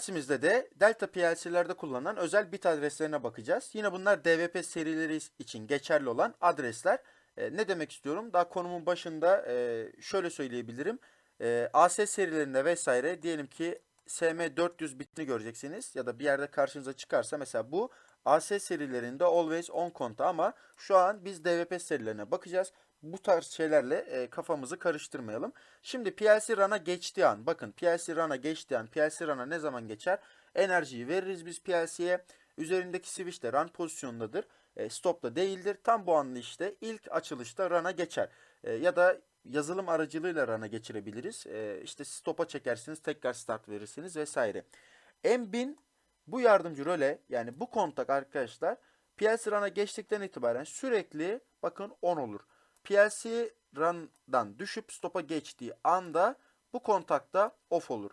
dersimizde de Delta PLC'lerde kullanılan özel bit adreslerine bakacağız. Yine bunlar DVP serileri için geçerli olan adresler. E, ne demek istiyorum? Daha konumun başında e, şöyle söyleyebilirim. E, AS serilerinde vesaire diyelim ki SM400 bitini göreceksiniz ya da bir yerde karşınıza çıkarsa mesela bu AS serilerinde always on konta ama şu an biz DVP serilerine bakacağız. Bu tarz şeylerle e, kafamızı karıştırmayalım. Şimdi PLC run'a geçtiği an bakın PLC run'a geçtiği an PLC run'a ne zaman geçer? Enerjiyi veririz biz PLC'ye. Üzerindeki switch de run pozisyonundadır. E, stop'ta değildir. Tam bu anda işte ilk açılışta run'a geçer. E, ya da yazılım aracılığıyla run'a geçirebiliriz. E, işte stop'a çekersiniz, tekrar start verirsiniz vesaire. M1000 bu yardımcı röle yani bu kontak arkadaşlar PLC run'a geçtikten itibaren sürekli bakın on olur. PLC run'dan düşüp stop'a geçtiği anda bu kontakta off olur.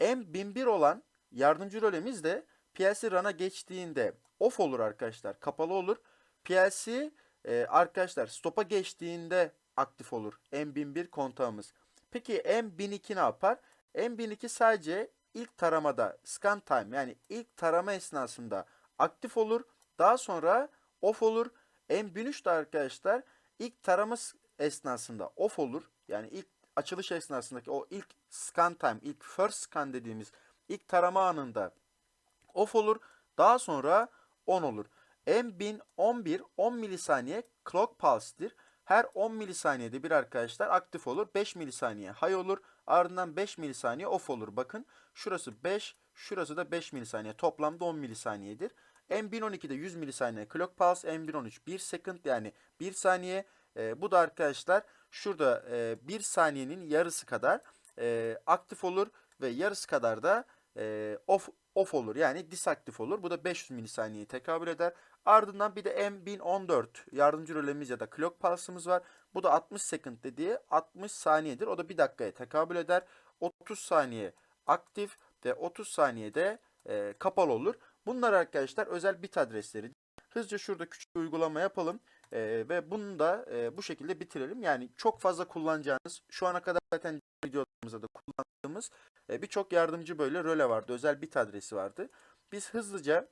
M1001 olan yardımcı rölemiz de PLC run'a geçtiğinde off olur arkadaşlar. Kapalı olur. PLC e, arkadaşlar stop'a geçtiğinde aktif olur. M1001 kontağımız. Peki M1002 ne yapar? M1002 sadece ilk taramada scan time yani ilk tarama esnasında aktif olur. Daha sonra off olur. M1003 de arkadaşlar ilk tarama s- esnasında off olur. Yani ilk açılış esnasındaki o ilk scan time, ilk first scan dediğimiz ilk tarama anında off olur. Daha sonra on olur. M1011 10 milisaniye clock pulse'dir. Her 10 milisaniyede bir arkadaşlar aktif olur. 5 milisaniye high olur. Ardından 5 milisaniye off olur. Bakın şurası 5, şurası da 5 milisaniye. Toplamda 10 milisaniyedir. M1012'de 100 milisaniye clock pulse. M1013 1 second yani 1 saniye. Ee, bu da arkadaşlar şurada 1 saniyenin yarısı kadar e, aktif olur ve yarısı kadar da e, off off olur. Yani disaktif olur. Bu da 500 milisaniyeye tekabül eder. Ardından bir de M1014 yardımcı rölemiz ya da clock pulse'ımız var. Bu da 60 second dediği 60 saniyedir. O da 1 dakikaya tekabül eder. 30 saniye aktif ve 30 saniyede e, kapalı olur. Bunlar arkadaşlar özel bit adresleri. Hızlıca şurada küçük bir uygulama yapalım e, ve bunu da e, bu şekilde bitirelim. Yani çok fazla kullanacağınız, şu ana kadar zaten videolarımızda da kullandığımız e, birçok yardımcı böyle röle vardı. Özel bit adresi vardı. Biz hızlıca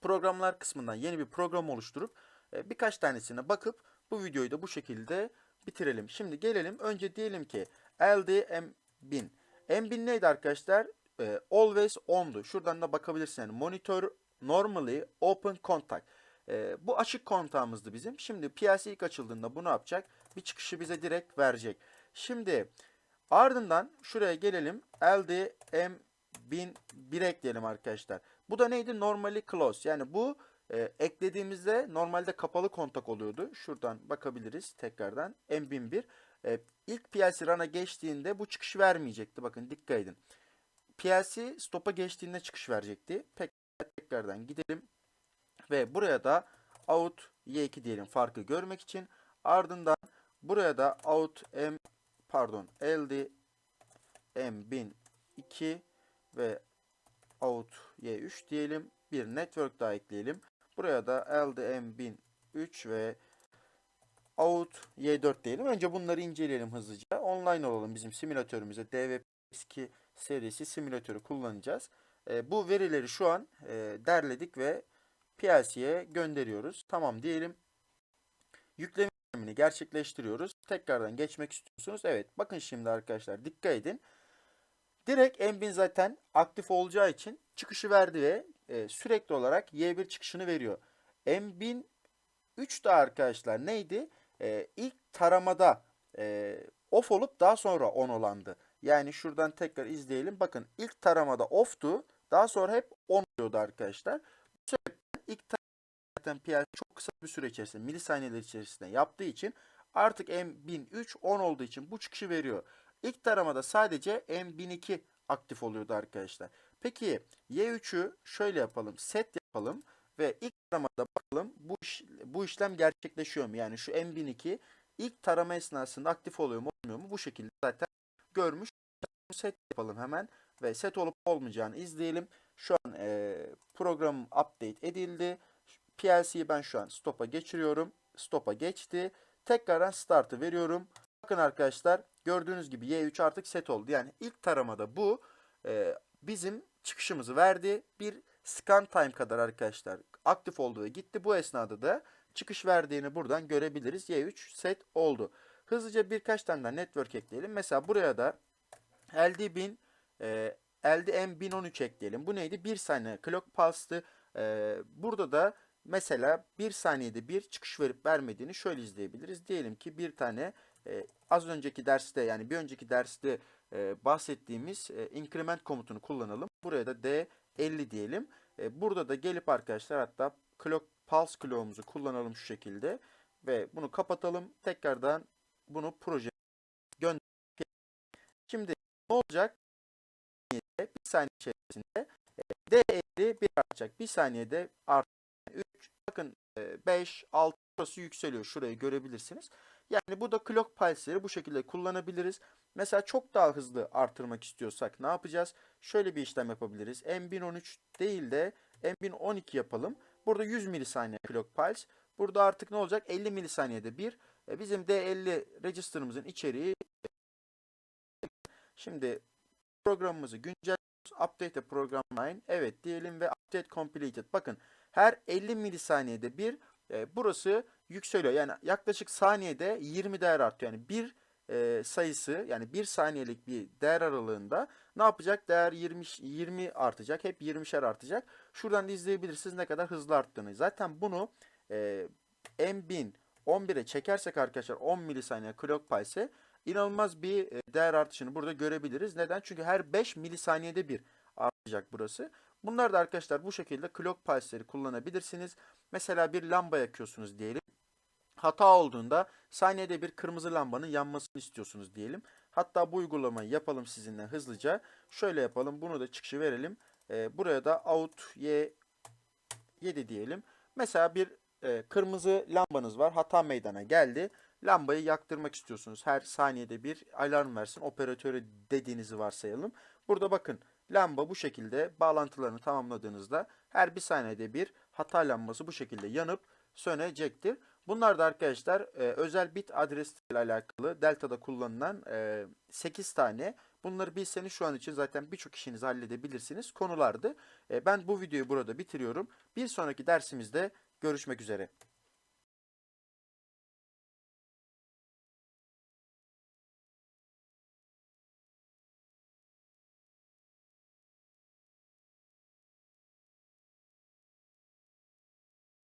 programlar kısmından yeni bir program oluşturup e, birkaç tanesine bakıp bu videoyu da bu şekilde bitirelim. Şimdi gelelim önce diyelim ki LDM1000. M1000 neydi arkadaşlar? E, always on'du. Şuradan da bakabilirsin. Yani monitor normally open contact. E, bu açık kontağımızdı bizim. Şimdi PLC ilk açıldığında bu ne yapacak? Bir çıkışı bize direkt verecek. Şimdi ardından şuraya gelelim. LDM1001 ekleyelim arkadaşlar. Bu da neydi? Normally close. Yani bu e, eklediğimizde normalde kapalı kontak oluyordu. Şuradan bakabiliriz tekrardan. M1001. E, ilk PLC run'a geçtiğinde bu çıkış vermeyecekti. Bakın dikkat edin. PLC stop'a geçtiğinde çıkış verecekti. Tekrardan gidelim. Ve buraya da out Y2 diyelim farkı görmek için. Ardından buraya da out M pardon LD M1002 ve out Y3 diyelim. Bir network daha ekleyelim. Buraya da LDM1003 ve out Y4 diyelim. Önce bunları inceleyelim hızlıca. Online olalım bizim simülatörümüze. DV2 serisi simülatörü kullanacağız. E, bu verileri şu an e, derledik ve PLC'ye gönderiyoruz. Tamam diyelim. Yükleme işlemini gerçekleştiriyoruz. Tekrardan geçmek istiyorsunuz. Evet bakın şimdi arkadaşlar dikkat edin. Direkt M1000 zaten aktif olacağı için çıkışı verdi ve e, sürekli olarak Y1 çıkışını veriyor. M1003 de arkadaşlar neydi? E, ilk taramada e, off olup daha sonra on olandı. Yani şuradan tekrar izleyelim. Bakın ilk taramada off'tu. Daha sonra hep on oluyordu arkadaşlar. Bu sebepten ilk zaten PLC çok kısa bir süre içerisinde milisaniyeler içerisinde yaptığı için artık M1003 10 olduğu için bu çıkışı veriyor. İlk taramada sadece M1002 aktif oluyordu arkadaşlar. Peki Y3'ü şöyle yapalım. Set yapalım ve ilk taramada bakalım bu, iş, bu işlem gerçekleşiyor mu? Yani şu M1002 ilk tarama esnasında aktif oluyor mu olmuyor mu? Bu şekilde zaten görmüş. Set yapalım hemen ve set olup olmayacağını izleyelim. Şu an e, program update edildi. PLC'yi ben şu an stop'a geçiriyorum. Stop'a geçti. Tekrardan start'ı veriyorum. Bakın arkadaşlar gördüğünüz gibi Y3 artık set oldu. Yani ilk taramada bu e, bizim çıkışımızı verdi. Bir scan time kadar arkadaşlar aktif oldu ve gitti. Bu esnada da çıkış verdiğini buradan görebiliriz. Y3 set oldu. Hızlıca birkaç tane daha network ekleyelim. Mesela buraya da LD1000 e, LDM1013 ekleyelim. Bu neydi? 1 saniye clock pulse'tı. E, burada da mesela 1 saniyede bir çıkış verip vermediğini şöyle izleyebiliriz. Diyelim ki bir tane e, az önceki derste yani bir önceki derste e, bahsettiğimiz e, increment komutunu kullanalım. Buraya da D50 diyelim. E, burada da gelip arkadaşlar hatta clock pulse clock'umuzu kullanalım şu şekilde ve bunu kapatalım. Tekrardan bunu proje ne olacak? Bir saniye içerisinde e, D50 bir artacak. Bir saniyede artacak. 3 bakın 5 6 burası yükseliyor. Şurayı görebilirsiniz. Yani bu da clock pulse'leri bu şekilde kullanabiliriz. Mesela çok daha hızlı artırmak istiyorsak ne yapacağız? Şöyle bir işlem yapabiliriz. M1013 değil de M1012 yapalım. Burada 100 milisaniye clock pulse. Burada artık ne olacak? 50 milisaniyede bir. E, bizim D50 register'ımızın içeriği Şimdi programımızı güncelliyoruz. Update program line. Evet diyelim ve update completed. Bakın her 50 milisaniyede bir e, burası yükseliyor. Yani yaklaşık saniyede 20 değer artıyor. Yani bir e, sayısı yani bir saniyelik bir değer aralığında ne yapacak? Değer 20 20 artacak. Hep 20'şer artacak. Şuradan da izleyebilirsiniz ne kadar hızlı arttığını. Zaten bunu e, M1000 11'e çekersek arkadaşlar 10 milisaniye clock pulse inanılmaz bir e, değer artışını burada görebiliriz. Neden? Çünkü her 5 milisaniyede bir artacak burası. Bunlar da arkadaşlar bu şekilde clock pulse'leri kullanabilirsiniz. Mesela bir lamba yakıyorsunuz diyelim. Hata olduğunda saniyede bir kırmızı lambanın yanmasını istiyorsunuz diyelim. Hatta bu uygulamayı yapalım sizinle hızlıca. Şöyle yapalım. Bunu da çıkışı verelim. Ee, buraya da out y 7 diyelim. Mesela bir e, kırmızı lambanız var. Hata meydana geldi. Lambayı yaktırmak istiyorsunuz. Her saniyede bir alarm versin. Operatöre dediğinizi varsayalım. Burada bakın lamba bu şekilde bağlantılarını tamamladığınızda her bir saniyede bir hata lambası bu şekilde yanıp sönecektir. Bunlar da arkadaşlar e, özel bit adresi ile alakalı Delta'da kullanılan e, 8 tane. Bunları bilseniz şu an için zaten birçok işinizi halledebilirsiniz konulardı. E, ben bu videoyu burada bitiriyorum. Bir sonraki dersimizde görüşmek üzere.